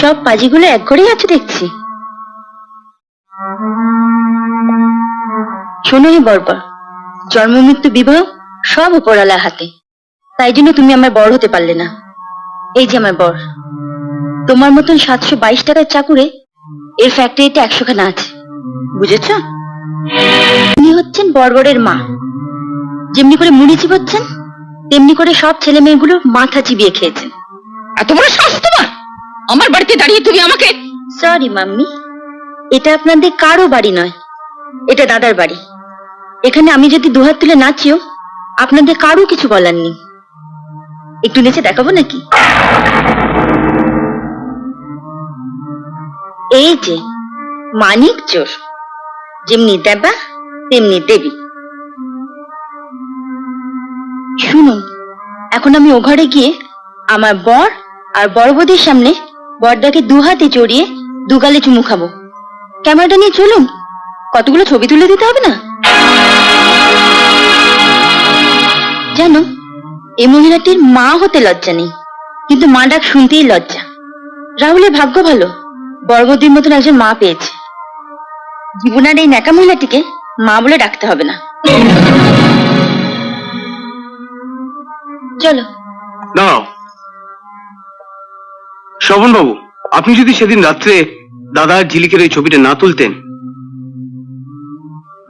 সব পাজিগুলো এক ঘরেই আছে দেখছি। শোনো হে বর্বর, জন্ম, মৃত্যু, বিবাহ, সব উপরালার হাতে। তাই জন্য তুমি আমার বর হতে পারলে না। এই যে আমার বর, তোমার মতন সাতশো বাইশ টাকার চাকুরে এর ফ্যাক্টরিতে একশো খানা আছে। বুঝেছ? উনি হচ্ছেন বর্বরের মা। যেমনি করে মুড়ি চিবোচ্ছেন, তেমনি করে সব ছেলে মেয়েগুলো মাথা চিবিয়ে খেয়েছেন এত বড় তোমার? আমার বাড়িতে দাঁড়িয়ে তুমি আমাকে সরি মাম্মি। এটা আপনাদের কারও বাড়ি নয়। এটা দাদার বাড়ি। এখানে আমি যদি দুহাত তুলে নাচিও, আপনাদের কারও কিছু বলার নেই। একটু নেচে দেখাবো নাকি? এই যে, মানিক চোর। যেমনি দেবা, তেমনি দেবী। শুনুন, এখন আমি ও ঘরে গিয়ে আমার বর আর বড় বৌদির সামনে বরদাকে দু হাতে জড়িয়ে দুগালে চুমু খাব। ক্যামেরাটা নিয়ে চলুন। কতগুলো ছবি তুলে দিতে হবে না? জানো এই মহিলাটির মা হতে লজ্জা নেই, কিন্তু মা ডাক শুনতেই লজ্জা। রাহুলের ভাগ্য ভালো বড়বদির মতন একজন মা পেয়েছে। জীবনের এই ন্যাকা মহিলাটিকে মা বলে ডাকতে হবে না। চলো। শ্রবণ বাবু আপনি যদি সেদিন রাত্রে দাদা আর ঝিলিকের ওই ছবিটা না তুলতেন,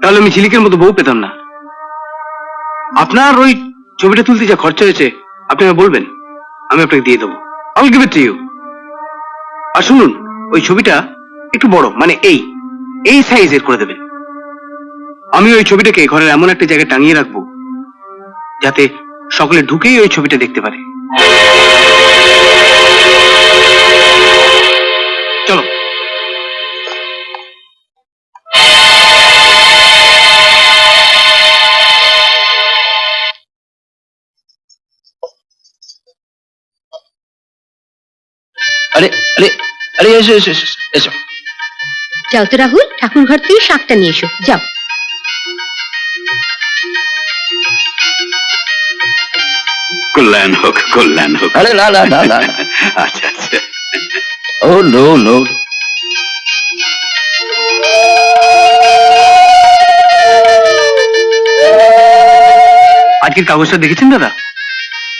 তাহলে আমি ঝিলিকের মতো বউ পেতাম না। আপনার ওই ছবিটা তুলতে যা খরচা হয়েছে, আপনি আমায় বলবেন, আমি আপনাকে দিয়ে দেবো। আমি গিভ ইট ইউ আর শুনুন, ওই ছবিটা একটু বড় মানে এই এই সাইজের করে দেবেন। আমি ওই ছবিটাকে ঘরের এমন একটা জায়গায় টাঙিয়ে রাখব, যাতে সকলে ঢুকেই ওই ছবিটা দেখতে পারে। আরে আরে আরে এসো এসো এসো এসো। যাও তো রাহুল ঠাকুর ঘর থেকে শাকটা নিয়ে এসো যাও। কল্যাণ হোক কল্যাণ হোক। আরে না না না না। আচ্ছা আচ্ছা। Oh no no. আজকের কাগজটা দেখেছেন দাদা?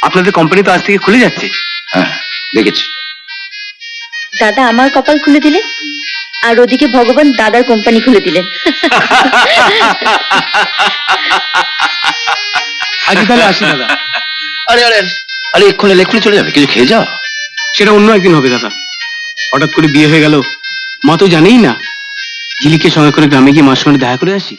আপনাদের কোম্পানি তো আজ থেকে খুলে যাচ্ছে। হ্যাঁ দেখেছি। দাদা আমার কপাল খুলে দিলেন আর ওদিকে ভগবান দাদার কোম্পানি খুলে দিলেন। আজকে তাহলে আসি দাদা। আরে আরে আরে এক্ষুনি এক্ষুনি চলে যাবে কিছু খেয়ে যাও। সেটা অন্য একদিন হবে দাদা। হঠাৎ করে বিয়ে হয়ে গেল মা তো জানেই না। ঝিলিকে সঙ্গে করে গ্রামে গিয়ে মার সঙ্গে দেখা করে আসি।